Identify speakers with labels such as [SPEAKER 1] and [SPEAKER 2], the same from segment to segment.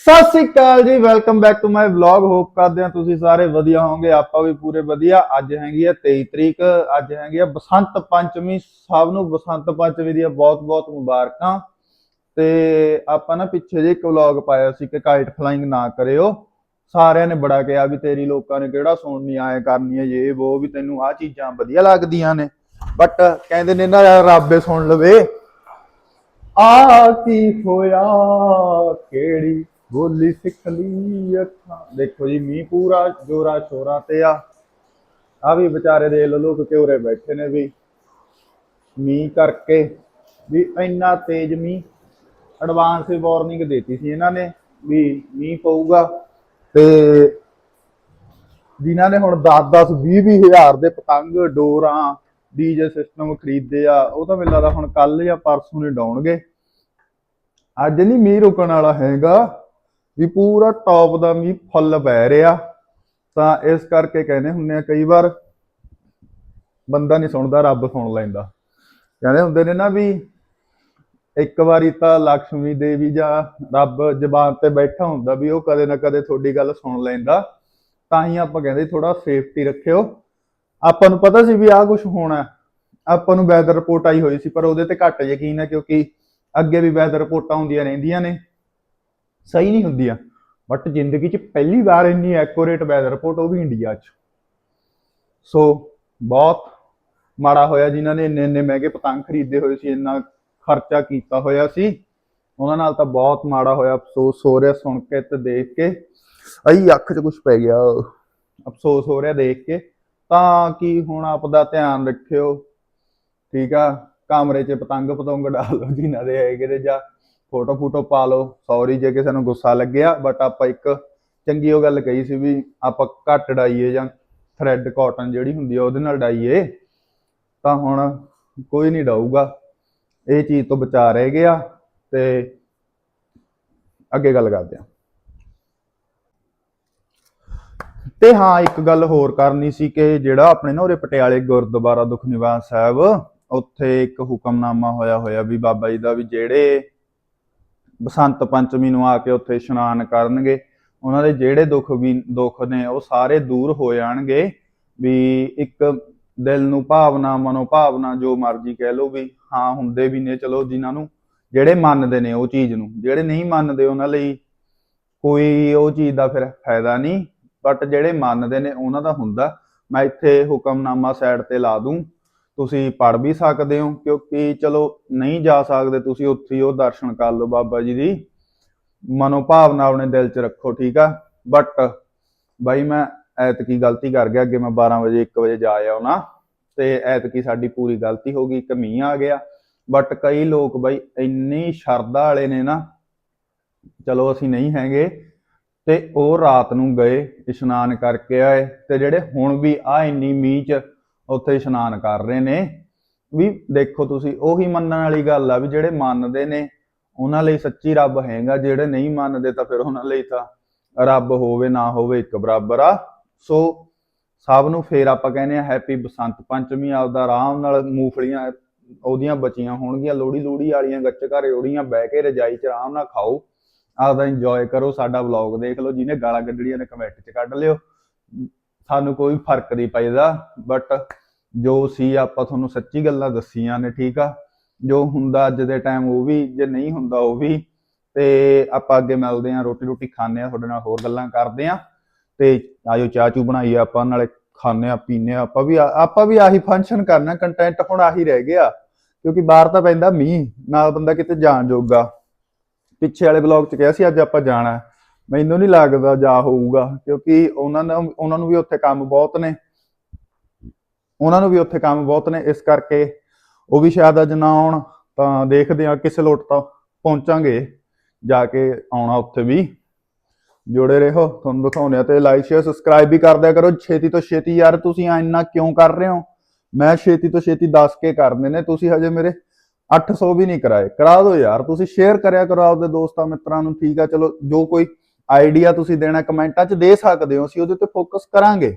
[SPEAKER 1] ਸਤਿ ਸ੍ਰੀ ਅਕਾਲ ਜੀ welcome back to my vlog hope ਕਰਦੇ ਹਾਂ ਤੁਸੀਂ ਸਾਰੇ ਵਧੀਆ ਹੋਵੋਗੇ, ਆਪਾਂ ਵੀ ਪੂਰੇ ਵਧੀਆ। ਅੱਜ ਹੈਗੀ ਆ 23 ਤਰੀਕ, ਅੱਜ ਹੈਗੀ ਆ ਬਸੰਤ ਪੰਚਮੀ। ਸਭ ਨੂੰ ਬਸੰਤ ਪੰਚਮੀ ਦੀਆਂ ਬਹੁਤ-ਬਹੁਤ ਮੁਬਾਰਕਾਂ। ਤੇ ਆਪਾਂ ਨਾ ਪਿੱਛੇ ਜੇ ਇੱਕ ਵਲੌਗ ਪਾਇਆ ਸੀ ਕਿ ਕਾਈਟ ਫਲਾਈਂਗ ਨਾ ਕਰਿਓ। ਸਾਰਿਆਂ ਨੇ ਬੜਾ ਕਿਹਾ ਵੀ ਤੇਰੀ ਲੋਕਾਂ ਨੇ ਕਿਹੜਾ ਸੁਣਨੀ, ਆਏ ਕਰਨੀ ਹੈ ਇਹ ਉਹ ਵੀ ਤੈਨੂੰ ਆ ਚੀਜ਼ਾਂ ਵਧੀਆ ਲੱਗਦੀਆਂ ਨੇ। ਬਟ ਕਹਿੰਦੇ ਨੇ ਨਾ, ਰੱਬੇ ਸੁਣ ਲਵੇ। ਆ ਕੀ ਹੋਇਆ, ਕਿਹੜੀ ਬੋਲੀ ਸਿੱਖ ਲਈ ਅੱਖਾਂ। ਦੇਖੋ ਜੀ, ਮੀਂਹ ਪੂਰਾ ਜੋਰਾ ਸ਼ੋਰਾ ਤੇ ਆ। ਆ ਵੀ ਵਿਚਾਰੇ ਦੇ ਲੋਕ ਕਿਉਰੇ ਬੈਠੇ ਨੇ ਵੀ। ਮੀਂਹ ਕਰਕੇ ਵੀ ਇੰਨਾ ਤੇਜ਼ ਮੀਂਹ। ਐਡਵਾਂਸ ਵਾਰਨਿੰਗ ਦਿੱਤੀ ਸੀ ਇਹਨਾਂ ਨੇ ਵੀ ਮੀਂਹ ਪਊਗਾ। ਤੇ ਜਿਨ੍ਹਾਂ ਨੇ ਹੁਣ 10 10 20 20 ਹਜ਼ਾਰ ਦੇ ਪਤੰਗ, ਡੋਰਾਂ ਡੀਜੇ ਸਿਸਟਮ ਖਰੀਦੇ ਆ, ਉਹ ਤਾਂ ਮੈਨੂੰ ਲੱਗਦਾ ਹੁਣ ਕੱਲ ਜਾਂ ਪਰਸੋਂ ਨੇ ਡਾਉਣਗੇ। ਅੱਜ ਨਹੀਂ ਮੀਂਹ ਰੁਕਣ ਵਾਲਾ ਹੈਗਾ। ਵੀ ਪੂਰਾ ਟੌਪ ਦਾ ਮੀਂਹ ਫੁੱਲ ਪੈ ਰਿਹਾ। ਤਾਂ ਇਸ ਕਰਕੇ ਕਹਿੰਦੇ ਹੁੰਦੇ ਆ ਕਈ ਵਾਰ ਬੰਦਾ ਨਹੀਂ ਸੁਣਦਾ, ਰੱਬ ਸੁਣ ਲੈਂਦਾ। ਕਹਿੰਦੇ ਹੁੰਦੇ ਨੇ ਨਾ ਵੀ ਇੱਕ ਵਾਰੀ ਤਾਂ ਲక్ష్ਮੀ ਦੇਵੀ ਜਾਂ ਰੱਬ ਜ਼ਬਾਨ ਤੇ ਬੈਠਾ ਹੁੰਦਾ ਵੀ ਉਹ ਕਦੇ ਨਾ ਕਦੇ ਤੁਹਾਡੀ ਗੱਲ ਸੁਣ ਲੈਂਦਾ। ਤਾਂ ਹੀ ਆਪਾਂ ਕਹਿੰਦੇ ਥੋੜਾ ਸੇਫਟੀ ਰੱਖਿਓ। ਆਪਾਂ ਨੂੰ ਪਤਾ ਸੀ ਵੀ ਆਹ ਕੁਝ ਹੋਣਾ। ਆਪਾਂ ਨੂੰ ਵੈਦਰ ਰਿਪੋਰਟ ਆਈ ਹੋਈ ਸੀ, ਪਰ ਉਹਦੇ ਤੇ ਘੱਟ ਯਕੀਨ ਹੈ ਕਿਉਂਕਿ ਅੱਗੇ ਵੀ ਵੈਦਰ ਰਿਪੋਰਟਾਂ ਹੁੰਦੀਆਂ ਰਹਿੰਦੀਆਂ ਨੇ। ਸਹੀ ਨਹੀਂ ਹੁੰਦੀ ਆ। ਬਟ ਜ਼ਿੰਦਗੀ 'ਚ ਪਹਿਲੀ ਵਾਰ ਇੰਨੀ ਐਕੂਰੇਟ ਵੈਦਰ ਰਿਪੋਰਟ ਉਹ ਵੀ ਇੰਡੀਆ 'ਚ। ਸੋ ਬਹੁਤ ਮਾੜਾ ਹੋਇਆ ਜਿਨ੍ਹਾਂ ਨੇ ਇੰਨੇ ਇੰਨੇ ਮਹਿੰਗੇ ਪਤੰਗ ਖਰੀਦੇ ਹੋਏ ਸੀ, ਇੰਨਾ ਖਰਚਾ ਕੀਤਾ ਹੋਇਆ ਸੀ। ਉਹਨਾਂ ਨਾਲ ਤਾਂ ਬਹੁਤ ਮਾੜਾ ਹੋਇਆ, ਅਫਸੋਸ ਹੋ ਰਿਹਾ ਸੁਣ ਕੇ ਤੇ ਦੇਖ ਕੇ। ਅਈ ਅੱਖ 'ਚ ਕੁਝ ਪੈ ਗਿਆ। ਅਫਸੋਸ ਹੋ ਰਿਹਾ ਦੇਖ ਕੇ। ਤਾਂ ਕੀ ਹੁਣ ਆਪ ਦਾ ਧਿਆਨ ਰੱਖਿਓ। ਠੀਕ ਆ, ਕਮਰੇ 'ਚ ਪਤੰਗ ਪਤੰਗ ਡਾਲੋ ਲਓ ਜਿਨ੍ਹਾਂ ਦੇ ਹੈਗੇ ਤੇ ਜਾਂ ਫੋਟੋ ਫੋਟੋ ਪਾ ਲਓ ਸੌਰੀ ਜੇ ਕਿਸੇ ਨੂੰ ਗੁੱਸਾ ਲੱਗਿਆ ਬਟ ਆਪਾਂ ਇੱਕ ਚੰਗੀ ਉਹ ਗੱਲ ਕਹੀ ਸੀ ਵੀ ਆਪਾਂ ਘੱਟ ਡਾਈਏ ਜਾਂ ਥ੍ਰੈਡ ਕਾਟਨ ਜਿਹੜੀ ਹੁੰਦੀ ਆ ਉਹਦੇ ਨਾਲ ਡਾਈਏ ਤਾਂ ਹੁਣ ਕੋਈ ਨਹੀਂ ਡਾਊਗਾ। ਇਹ ਚੀਜ਼ ਤੋਂ ਬਚਾ ਰਹਿ ਗਿਆ ਤੇ ਅੱਗੇ ਗੱਲ ਕਰਦੇ ਹਾਂ। ਤੇ ਹਾਂ, ਇੱਕ ਗੱਲ ਹੋਰ ਕਰਨੀ ਸੀ ਕਿ ਜਿਹੜਾ ਆਪਣੇ ਨਾ ਉਰੇ ਪਟਿਆਲੇ ਗੁਰਦੁਆਰਾ ਦੁਖ ਨਿਵਾਸ ਸਾਹਿਬ, ਉੱਥੇ ਇੱਕ ਹੁਕਮਨਾਮਾ ਹੋਇਆ ਹੋਇਆ ਵੀ ਬਾਬਾ ਜੀ ਦਾ ਵੀ ਜਿਹੜੇ ਬਸੰਤ ਪੰਚਮੀ ਨੂੰ ਆ ਕੇ ਉੱਥੇ ਇਸ਼ਨਾਨ ਕਰਨਗੇ। ਉਹਨਾਂ ਦੇ ਜਿਹੜੇ ਦੁੱਖ ਵੀ ਦੁੱਖ ਨੇ, ਉਹ ਸਾਰੇ ਦੂਰ ਹੋ ਜਾਣਗੇ। ਵੀ ਇੱਕ ਦਿਲ ਨੂੰ ਭਾਵਨਾ ਮਨੋ ਭਾਵਨਾ ਜੋ ਮਰਜ਼ੀ ਕਹਿ ਲਓ ਵੀ ਹਾਂ ਹੁੰਦੇ ਵੀ ਨੇ, ਚਲੋ ਜਿਨ੍ਹਾਂ ਨੂੰ ਜਿਹੜੇ ਮੰਨਦੇ ਨੇ ਉਹ ਚੀਜ਼ ਨੂੰ, ਜਿਹੜੇ ਨਹੀਂ ਮੰਨਦੇ ਉਹਨਾਂ ਲਈ ਕੋਈ ਉਹ ਚੀਜ਼ ਦਾ ਫਿਰ ਫਾਇਦਾ ਨਹੀਂ। ਬਟ ਜਿਹੜੇ ਮੰਨਦੇ ਨੇ ਉਹਨਾਂ ਦਾ ਹੁੰਦਾ, ਮੈਂ ਇੱਥੇ ਹੁਕਮਨਾਮਾ ਸਾਈਡ ਤੇ ਲਾ ਦੂੰ। ਤੁਸੀਂ ਪੜ ਵੀ ਸਕਦੇ ਹੋ, ਕਿਉਂਕਿ ਚਲੋ ਨਹੀਂ ਜਾ ਸਕਦੇ ਤੁਸੀਂ ਉੱਥੇ ਹੀ ਉਹ ਦਰਸ਼ਨ ਕਰ ਲਓ ਬਾਬਾ ਜੀ ਦੀ। ਮਨੋਭਾਵਨਾ ਆਪਣੇ ਦਿਲ 'ਚ ਰੱਖੋ, ਠੀਕ ਆ? ਬਟ ਬਾਈ ਮੈਂ ਐਤਕੀ ਗਲਤੀ ਕਰ ਗਿਆ, ਅੱਗੇ ਮੈਂ 12 ਵਜੇ 1 ਵਜੇ ਜਾ ਆਉਣਾ ਤੇ ਐਤਕੀ ਸਾਡੀ ਪੂਰੀ ਗਲਤੀ ਹੋ ਗਈ, ਇੱਕ ਮੀਂਹ ਆ ਗਿਆ। ਬਟ ਕਈ ਲੋਕ ਬਾਈ ਇੰਨੀ ਸ਼ਰਧਾ ਵਾਲੇ ਨੇ ਨਾ, ਚਲੋ ਅਸੀਂ ਨਹੀਂ ਹੈਗੇ, ਤੇ ਉਹ ਰਾਤ ਨੂੰ ਗਏ, ਇਸ਼ਨਾਨ ਕਰਕੇ ਆਏ, ਤੇ ਜਿਹੜੇ ਹੁਣ ਵੀ ਆ ਇੰਨੀ ਮੀਂਹ 'ਚ ਉੱਥੇ ਇਸ਼ਨਾਨ ਕਰ ਰਹੇ ਨੇ। ਵੀ ਦੇਖੋ ਤੁਸੀਂ, ਉਹੀ ਮੰਨਣ ਵਾਲੀ ਗੱਲ ਆ ਵੀ ਜਿਹੜੇ ਮੰਨਦੇ ਨੇ, ਉਹਨਾਂ ਲਈ ਸੱਚੀ ਰੱਬ ਹੈਗਾ, ਜਿਹੜੇ ਨਹੀਂ ਮੰਨਦੇ ਤਾਂ ਫਿਰ ਉਹਨਾਂ ਲਈ ਤਾਂ ਰੱਬ ਹੋਵੇ ਨਾ ਹੋਵੇ ਇੱਕ ਬਰਾਬਰ ਆ। ਸੋ ਸਭ ਨੂੰ ਫੇਰ ਆਪਾਂ ਕਹਿੰਦੇ ਆ ਹੈਪੀ ਬਸੰਤ ਪੰਚਮੀ, ਆਪਦਾ ਆਰਾਮ ਨਾਲ ਮੂਫਲੀਆਂ ਉਹਦੀਆਂ ਬਚੀਆਂ ਹੋਣਗੀਆਂ ਲੋੜੀ ਲੋੜੀ ਵਾਲੀਆਂ, ਗੱਚ ਘਰੇ ਉਹੜੀਆਂ ਬਹਿ ਕੇ ਰਜਾਈ 'ਚ ਆਰਾਮ ਨਾਲ ਖਾਓ। ਆਪਦਾ ਇੰਜੋਏ ਕਰੋ, ਸਾਡਾ ਵਲੌਗ ਦੇਖ ਲਓ, ਜਿਹਨੇ ਗਾਲਾਂ ਕੱਢੜੀਆਂ ਨੇ ਕਮੈਂਟ 'ਚ ਕੱਢ ਲਿਓ। ਸਾਨੂੰ ਕੋਈ ਫ਼ਰਕ ਨਹੀਂ ਪੈਦਾ ਬਟ ਜੋ ਸੀ ਆਪਾਂ ਤੁਹਾਨੂੰ ਸੱਚੀ ਗੱਲਾਂ ਦੱਸੀਆਂ ਨੇ, ਠੀਕ ਆ? ਜੋ ਹੁੰਦਾ ਅੱਜ ਦੇ ਟਾਈਮ ਉਹ ਵੀ, ਜੇ ਨਹੀਂ ਹੁੰਦਾ ਉਹ ਵੀ, ਤੇ ਆਪਾਂ ਅੱਗੇ ਮਿਲਦੇ ਆਂ ਰੋਟੀ ਰੋਟੀ ਖਾਣੇ ਆ ਤੁਹਾਡੇ ਨਾਲ ਹੋਰ ਗੱਲਾਂ ਕਰਦੇ ਆ ਤੇ ਆਜੋ ਚਾਹ ਚੂ ਬਣਾਈਏ ਆਪਾਂ, ਨਾਲੇ ਖਾਣੇ ਆ ਪੀਣੇ ਆ ਆਪਾਂ ਵੀ ਆਪਾਂ ਵੀ ਆਹੀ ਫੰਕਸ਼ਨ ਕਰਨਾ ਕੰਟੈਂਟ ਹੁਣ ਆਹੀ ਰਹਿ ਗਿਆ, ਕਿਉਂਕਿ ਬਾਹਰ ਤਾਂ ਪੈਂਦਾ ਮੀਂਹ, ਨਾਲ ਬੰਦਾ ਕਿਤੇ ਜਾਣ ਜੋਗਾ। ਪਿੱਛੇ ਵਾਲੇ ਬਲੌਗ 'ਚ ਕਿਹਾ ਸੀ, ਅੱਜ ਆਪਾਂ ਜਾਣਾ ਮੈਨੂੰ ਨਹੀਂ ਲੱਗਦਾ ਜਾ ਹੋਊਗਾ, ਕਿਉਂਕਿ ਉਹਨਾਂ ਨੂੰ ਉਹਨਾਂ ਨੂੰ ਵੀ ਉੱਥੇ ਕੰਮ ਬਹੁਤ ਨੇ। ਉਹਨਾਂ ਨੂੰ ਵੀ ਉੱਥੇ ਕੰਮ ਬਹੁਤ ਨੇ, ਇਸ ਕਰਕੇ ਉਹ ਵੀ ਸ਼ਾਇਦ ਅੱਜ ਨਾ ਆਉਣ, ਤਾਂ ਦੇਖਦੇ ਆ ਕਿਸੇ ਲੋਟ ਤਾਂ ਪਹੁੰਚਾਂਗੇ, ਜਾ ਕੇ ਆਉਣਾ ਉੱਥੇ ਵੀ। ਜੁੜੇ ਰਹੋ, ਤੁਹਾਨੂੰ ਦਿਖਾਉਂਦੇ ਆ ਤੇ ਲਾਈਕ ਸ਼ੇਅਰ ਸਬਸਕ੍ਰਾਈਬ ਵੀ ਕਰ ਦਿਆ ਕਰੋ। ਛੇਤੀ ਤੋਂ ਛੇਤੀ ਯਾਰ, ਤੁਸੀਂ ਇੰਨਾ ਕਿਉਂ ਕਰ ਰਹੇ ਹੋ? ਮੈਂ ਛੇਤੀ ਤੋਂ ਛੇਤੀ ਦੱਸ ਕੇ ਕਰਨੇ ਨੇ, ਤੁਸੀਂ ਹਜੇ ਮੇਰੇ 800 ਵੀ ਨਹੀਂ ਕਰਾਏ। ਕਰਾ ਦਿਓ ਯਾਰ, ਤੁਸੀਂ ਸ਼ੇਅਰ ਕਰਿਆ ਕਰੋ ਆਪਦੇ ਦੋਸਤਾਂ ਮਿੱਤਰਾਂ ਨੂੰ, ਠੀਕ ਆ, ਚਲੋ, ਜੋ ਕੋਈ ਆਈਡੀਆ ਤੁਸੀਂ ਦੇਣਾ, ਕਮੈਂਟਾਂ 'ਚ ਦੇ ਸਕਦੇ ਹੋ, ਅਸੀਂ ਉਹਦੇ ਤੇ ਫੋਕਸ ਕਰਾਂਗੇ।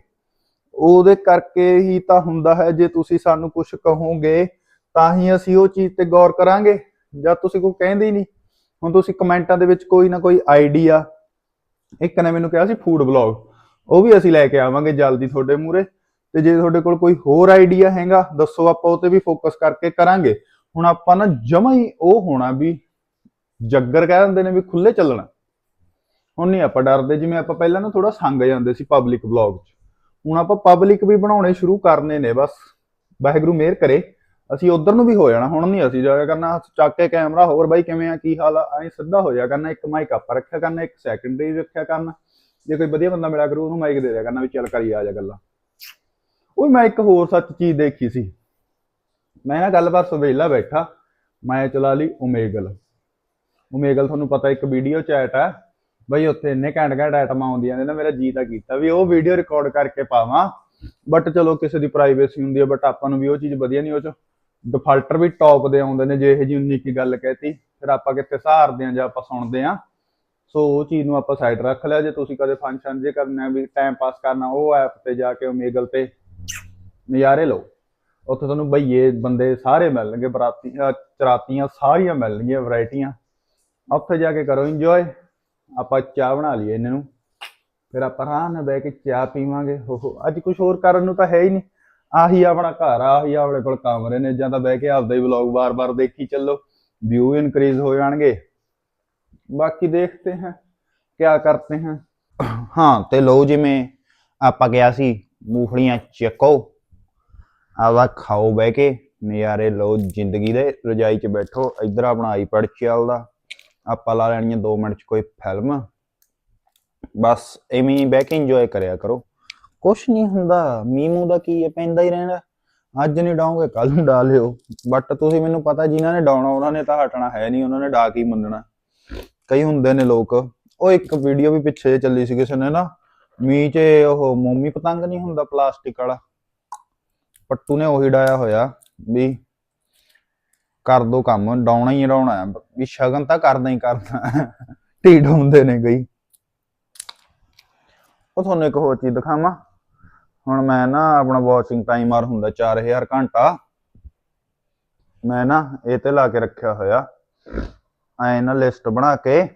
[SPEAKER 1] ਉਹਦੇ ਕਰਕੇ ਹੀ ਤਾਂ ਹੁੰਦਾ ਹੈ, ਜੇ ਤੁਸੀਂ ਸਾਨੂੰ ਕੁਝ ਕਹੋਗੇ, ਤਾਂ ਹੀ ਅਸੀਂ ਉਹ ਚੀਜ਼ ਤੇ ਗੌਰ ਕਰਾਂਗੇ। ਜਾਂ ਤੁਸੀਂ ਕੋਈ ਕਹਿੰਦੇ ਹੀ ਨਹੀਂ, ਹੁਣ ਤੁਸੀਂ ਕਮੈਂਟਾਂ ਦੇ ਵਿੱਚ ਕੋਈ ਨਾ ਕੋਈ ਆਈਡੀਆ, ਇੱਕ ਨੇ ਮੈਨੂੰ ਕਿਹਾ ਸੀ ਫੂਡ ਬਲੌਗ, ਉਹ ਵੀ ਅਸੀਂ ਲੈ ਕੇ ਆਵਾਂਗੇ ਜਲਦੀ ਤੁਹਾਡੇ ਮੂਰੇ ਤੇ ਜੇ ਤੁਹਾਡੇ ਕੋਲ ਕੋਈ ਹੋਰ ਆਈਡੀਆ ਹੈਗਾ, ਦੱਸੋ ਆਪਾਂ ਉਹ ਤੇ ਵੀ ਫੋਕਸ ਕਰਕੇ ਕਰਾਂਗੇ। ਹੁਣ ਆਪਾਂ ਨਾ ਜਮਾ ਹੀ ਉਹ ਹੋਣਾ ਵੀ, ਜੱਗਰ ਕਹਿ ਦਿੰਦੇ ਨੇ ਵੀ ਖੁੱਲੇ ਚੱਲਣਾ। ਹੁਣ ਨਹੀਂ ਆਪਾਂ ਡਰਦੇ, ਜਿਵੇਂ ਆਪਾਂ ਪਹਿਲਾਂ ਨਾ ਥੋੜਾ ਸੰਗ ਜਾਂਦੇ ਸੀ ਪਬਲਿਕ ਵਲੌਗ 'ਚ। ਹੁਣ ਆਪਾਂ ਪਬਲਿਕ ਵੀ ਬਣਾਉਣੇ ਸ਼ੁਰੂ ਕਰਨੇ ਨੇ ਬਸ। ਵਾਹਿਗੁਰੂ ਮਿਹਰ ਕਰੇ। ਅਸੀਂ ਉਧਰ ਨੂੰ ਵੀ ਹੋ ਜਾਣਾ, ਹੁਣ ਨਹੀਂ ਅਸੀਂ ਜਾਇਆ ਕਰਨਾ। ਚੱਕ ਕੇ ਕੈਮਰਾ ਹੋਰ ਬਾਈ ਕਿਵੇਂ ਆ, ਕੀ ਹਾਲ ਆ? ਐਂ ਸਿੱਧਾ ਹੋ ਜਾਇਆ ਕਰਨਾ, ਇੱਕ ਮਾਈਕ ਆਪਾਂ ਰੱਖਿਆ ਕਰਨਾ, ਇੱਕ ਸੈਕੰਡਰੀ ਰੱਖਿਆ ਕਰਨਾ। ਜੇ ਕੋਈ ਵਧੀਆ ਬੰਦਾ ਮਿਲਿਆ ਕਰੂ, ਉਹਨੂੰ ਮਾਈਕ ਦੇ ਦਿਆ ਕਰਨਾ ਵੀ ਚੱਲ ਕਰੀ ਆ ਜਾ ਗੱਲਾਂ। ਉਹ ਮੈਂ ਇੱਕ ਹੋਰ ਸੱਚ ਚੀਜ਼ ਦੇਖੀ ਸੀ। ਮੈਂ ਨਾ ਗੱਲ ਬਸ ਵਿਹਲਾ ਬੈਠਾ, ਮੈਂ ਚਲਾ ਲਈ ਓਮੇਗਲ ਓਮੇਗਲ ਤੁਹਾਨੂੰ ਪਤਾ ਇੱਕ ਵੀਡੀਓ ਚੈਟ ਹੈ ਬਈ ਉੱਥੇ ਇੰਨੇ ਘੈਂਟ ਘੈਂਟ ਆਈਟਮਾਂ ਆਉਂਦੀਆਂ ਨੇ ਨਾ, ਮੇਰਾ ਜੀ ਤਾਂ ਕੀਤਾ ਵੀ ਉਹ ਵੀਡੀਓ ਰਿਕਾਰਡ ਕਰਕੇ ਪਾਵਾਂ। ਬਟ ਚਲੋ ਕਿਸੇ ਦੀ ਪ੍ਰਾਈਵੇਸੀ ਹੁੰਦੀ ਹੈ ਬਟ ਆਪਾਂ ਨੂੰ ਵੀ ਉਹ ਚੀਜ਼ ਵਧੀਆ ਨਹੀਂ, ਉਹ ਚ ਡਿਫਾਲਟਰ ਵੀ ਟੌਪ ਦੇ ਆਉਂਦੇ ਨੇ, ਜੇ ਇਹ ਜੀ 19 ਕੀ ਗੱਲ ਕਹਿਤੀ। ਫਿਰ ਆਪਾਂ ਕਿੱਥੇ ਸਹਾਰਦੇ ਆਂ ਜਾਂ ਆਪਾਂ ਸੁਣਦੇ ਆਂ। ਸੋ ਉਹ ਚੀਜ਼ ਨੂੰ ਆਪਾਂ ਸਾਈਡ ਰੱਖ ਲਿਆ, ਜੇ ਤੁਸੀਂ ਕਦੇ ਫੰਕਸ਼ਨ ਜੇ ਕਰਨਾ ਵੀ ਟਾਈਮ ਪਾਸ ਕਰਨਾ, ਉਹ ਐਪ ਤੇ ਜਾ ਕੇ ਓਮੇਗਲ ਤੇ ਨਜ਼ਾਰੇ ਲਓ। ਉੱਥੇ ਤੁਹਾਨੂੰ ਬਈਏ ਬੰਦੇ ਸਾਰੇ ਮਿਲਣਗੇ, ਬਰਾਤੀ, ਅਹ ਚਰਾਤੀਆਂ ਸਾਰੀਆਂ ਮਿਲਣਗੀਆਂ ਵੈਰਾਈਟੀਆਂ ਉੱਥੇ ਜਾ ਕੇ ਕਰੋ ਇੰਜੋਏ ਆਪਾਂ ਚਾਹ ਬਣਾ ਲਈਏ ਇਹਨਾਂ ਨੂੰ। ਫਿਰ ਆਪਾਂ ਆਰਾਮ ਨਾਲ ਬਹਿ ਕੇ ਚਾਹ ਪੀਵਾਂਗੇ। ਓਹੋ, ਅੱਜ ਕੁਝ ਹੋਰ ਕਰਨ ਨੂੰ ਤਾਂ ਹੈ ਹੀ ਨਹੀਂ। ਆਹੀ ਆਪਣਾ ਘਰ, ਆਹੀ ਆਪਣੇ ਕੋਲ ਕਮਰੇ ਨੇ ਜਾਂ ਤਾਂ ਬਹਿ ਕੇ ਆਪਦਾ ਹੀ ਵਲੌਗ ਬਾਰ-ਬਾਰ ਦੇਖੀ ਚੱਲੋ ਵਿਊ ਇਨਕਰੀਜ਼ ਹੋ ਜਾਣਗੇ। ਬਾਕੀ ਦੇਖਦੇ ਹਾਂ ਕੀ ਕਰਤੇ ਹਾਂ। ਹਾਂ, ਤੇ ਲੋ ਜਿਵੇਂ ਆਪਾਂ ਗਿਆ ਸੀ ਮੂਫਲੀਆਂ ਚੱਕੋ। ਆਵਾ ਖਾਓ ਬਹਿ ਕੇ। ਨਜ਼ਾਰੇ ਲੋ ਜ਼ਿੰਦਗੀ ਦੇ ਰਜਾਈ 'ਚ ਬੈਠੋ। ਇੱਧਰ ਆਪਣਾ ਆਈਪੈਡ ਚੱਲਦਾ। ਆਪਾਂ ਲਾ ਲੈਣੀ 2 ਮਿੰਟ 'ਚ ਕੋਈ ਫਿਲਮ ਬਸ ਐਵੇਂ ਹੀ ਬਹਿ ਕੇ ਇੰਜੋਏ ਕਰਿਆ ਕਰੋ। ਕੁਛ ਨਹੀਂ ਹੁੰਦਾ, ਮੀਮੂ ਦਾ ਕੀ ਹੈ ਪੈਂਦਾ ਹੀ ਰਹਿੰਦਾ। ਅੱਜ ਨਹੀਂ ਡਾਉਂਗੇ ਕੱਲ ਨੂੰ ਡਾ ਬਟ ਤੁਸੀਂ ਮੈਨੂੰ ਪਤਾ, ਜਿਨ੍ਹਾਂ ਨੇ ਡਾਉਣਾ, ਉਹਨਾਂ ਨੇ ਤਾਂ ਹਟਣਾ ਹੈ ਨਹੀਂ, ਉਹਨਾਂ ਨੇ ਡਾ ਕੇ ਮੰਨਣਾ। ਕਈ ਹੁੰਦੇ ਨੇ ਲੋਕ। ਉਹ ਇੱਕ ਵੀਡੀਓ ਵੀ ਪਿੱਛੇ ਜੇ ਚੱਲੀ ਸੀ ਕਿਸੇ ਨੇ ਨਾ, ਮੀਂਹ 'ਚ ਉਹ ਮੋਮੀ ਪਤੰਗ ਨਹੀਂ ਹੁੰਦਾ, ਪਲਾਸਟਿਕ ਵਾਲਾ। ਪੱਟੂ ਨੇ ਉਹੀ ਡਾਇਆ ਹੋਇਆ, ਵੀ ਕਰ ਦੋ ਕੰਮ, ਡਾਉਣਾ ਹੀ ਡਾਉਣਾ ਵੀ ਸ਼ਗਨ ਤਾਂ ਕਰਦਾ ਹੀ ਕਰਦਾ ਢੀਡ ਹੁੰਦੇ ਨੇ ਕਈ। ਉਹ ਤੁਹਾਨੂੰ ਇੱਕ ਹੋਰ ਚੀਜ਼ ਦਿਖਾਵਾਂ। ਹੁਣ ਮੈਂ ਨਾ ਆਪਣਾ ਵਾਚਿੰਗ ਟਾਈਮਰ ਹੁੰਦਾ 4000 ਘੰਟਾ। ਮੈਂ ਨਾ ਇਹ ਤੇ ਲਾ ਕੇ ਰੱਖਿਆ ਹੋਇਆ। ਐ ਨਾ ਲਿਸਟ ਬਣਾ ਕੇ।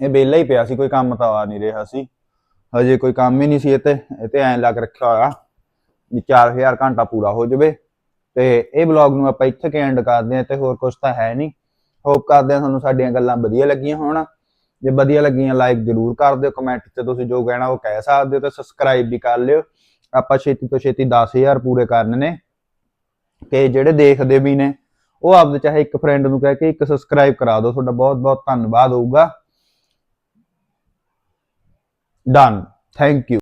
[SPEAKER 1] ਇਹ ਵਿਹਲਾ ਹੀ ਪਿਆ ਸੀ, ਕੋਈ ਕੰਮ ਤਾਂ ਆ ਨਹੀਂ ਰਿਹਾ ਸੀ। ਹਜੇ ਕੋਈ ਕੰਮ ਹੀ ਨਹੀਂ ਸੀ ਇਹ ਤੇ। ਇਹ ਤੇ ਐਂ ਲਾ ਕੇ ਰੱਖਿਆ ਹੋਇਆ ਵੀ 4000 ਘੰਟਾ ਪੂਰਾ ਹੋ ਜਾਵੇ। ਤੇ ਇਹ ਵਲੌਗ ਨੂੰ ਆਪਾਂ ਇੱਥੇ ਕੇ ਐਂਡ ਕਰਦੇ ਹਾਂ ਤੇ ਹੋਰ ਕੁਝ ਤਾਂ ਹੈ ਨਹੀਂ। ਹੋਪ ਕਰਦੇ ਹਾਂ ਤੁਹਾਨੂੰ ਸਾਡੀਆਂ ਗੱਲਾਂ ਵਧੀਆ ਲੱਗੀਆਂ ਹੋਣ। ਜੇ ਵਧੀਆ ਲੱਗੀਆਂ ਲਾਈਕ ਜ਼ਰੂਰ ਕਰ ਦਿਓ ਕਮੈਂਟ 'ਚ ਤੁਸੀਂ ਜੋ ਕਹਿਣਾ ਉਹ ਕਹਿ ਸਕਦੇ ਹੋ ਤੇ ਸਬਸਕ੍ਰਾਈਬ ਵੀ ਕਰ ਲਿਓ। ਆਪਾਂ ਛੇਤੀ ਤੋਂ ਛੇਤੀ 10000 ਪੂਰੇ ਕਰਨ ਨੇ। ਕਿ ਜਿਹੜੇ ਦੇਖਦੇ ਵੀ ਨੇ, ਉਹ ਆਪਦੇ ਚਾਹੇ ਇੱਕ ਫਰੈਂਡ ਨੂੰ ਕਹਿ ਕੇ ਇੱਕ ਸਬਸਕ੍ਰਾਈਬ ਕਰਾ ਦਿਓ। ਤੁਹਾਡਾ ਬਹੁਤ ਬਹੁਤ ਧੰਨਵਾਦ ਹੋਊਗਾ। Done thank you